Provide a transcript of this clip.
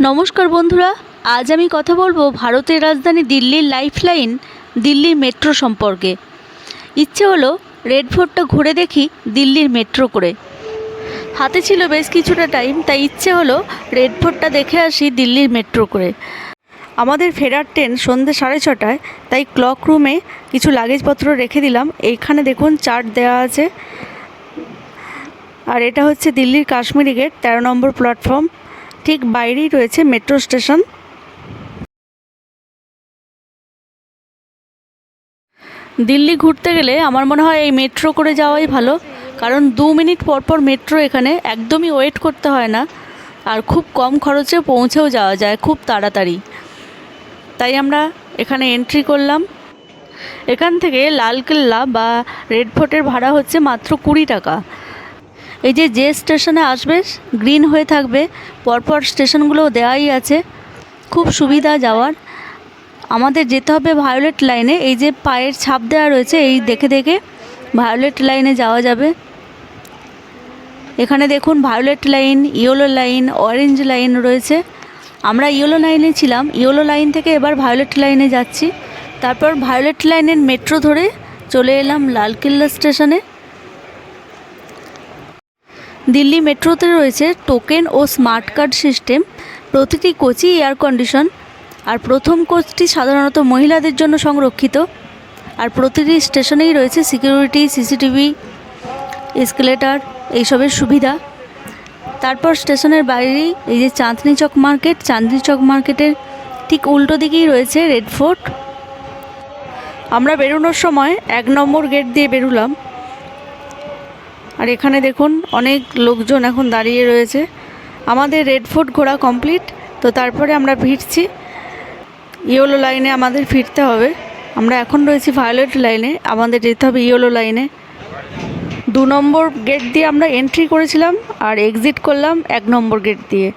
নমস্কার বন্ধুরা, আজ আমি কথা বলব ভারতের রাজধানী দিল্লির লাইফলাইন, দিল্লির মেট্রো সম্পর্কে। ইচ্ছে হলো রেড ফোর্টটা ঘুরে দেখি দিল্লির মেট্রো করে। হাতে ছিল বেশ কিছুটা টাইম, তাই ইচ্ছে হলো রেড ফোর্টটা দেখে আসি দিল্লির মেট্রো করে। আমাদের ফেরার ট্রেন সন্ধ্যে সাড়ে ছটায়, তাই ক্লক রুমে কিছু লাগেজপত্র রেখে দিলাম। এইখানে দেখুন চার্ট দেওয়া আছে। আর এটা হচ্ছে দিল্লির কাশ্মীরি গেট, তেরো নম্বর প্ল্যাটফর্ম। ঠিক বাইরেই রয়েছে মেট্রো স্টেশন। দিল্লি ঘুরতে গেলে আমার মনে হয় এই মেট্রো করে যাওয়াই ভালো, কারণ দু মিনিট পর পর মেট্রো এখানে একদমই ওয়েট করতে হয় না আর খুব কম খরচে পৌঁছেও যাওয়া যায় খুব তাড়াতাড়ি। তাই আমরা এখানে এন্ট্রি করলাম। এখান থেকে লালকেল্লা বা রেড ফোর্টের ভাড়া হচ্ছে মাত্র কুড়ি টাকা। এই যে যে স্টেশনে আসবে গ্রিন হয়ে থাকবে, পরপর স্টেশনগুলো দেওয়াই আছে। খুব সুবিধা যাওয়ার। আমাদের যেতে হবে ভায়োলেট লাইনে এই যে পায়ের ছাপ দেওয়া রয়েছে, এই দেখে দেখে ভায়োলেট লাইনে যাওয়া যাবে। এখানে দেখুন violet line yellow line orange line রয়েছে। আমরা ইয়েলো লাইনে ছিলাম। ইয়েলো লাইন থেকে এবার ভায়োলেট লাইনে যাচ্ছি। তারপর ভায়োলেট লাইনের মেট্রো ধরে চলে এলাম লালকেল্লা স্টেশনে। দিল্লি মেট্রোতে রয়েছে টোকেন ও স্মার্ট কার্ড সিস্টেম, প্রতিটি কোচই এয়ার কন্ডিশন, আর প্রথম কোচটি সাধারণত মহিলাদের জন্য সংরক্ষিত, আর প্রতিটি স্টেশনেই রয়েছে সিকিউরিটি, সিসিটিভি, এসকেলেটার, এইসবের সুবিধা। তারপর স্টেশনের বাইরেই এই যে চাঁদনি চক মার্কেট, চাঁদনি চক মার্কেটের ঠিক উল্টো দিকেই রয়েছে রেড ফোর্ট। আমরা বেরোনোর সময় এক নম্বর গেট দিয়ে বেরোলাম। আর এখানে দেখুন অনেক লোকজন এখন দাঁড়িয়ে রয়েছে। আমাদের রেড ফোর্ট ঘোরা কমপ্লিট, তো তারপরে আমরা ফিরছি। ইয়েলো লাইনে আমাদের ফিরতে হবে। আমরা এখন রয়েছি ভায়োলেট লাইনে, আমাদের যেতে হবে ইয়েলো লাইনে। দু নম্বর গেট দিয়ে আমরা এন্ট্রি করেছিলাম আর এক্সিট করলাম এক নম্বর গেট দিয়ে।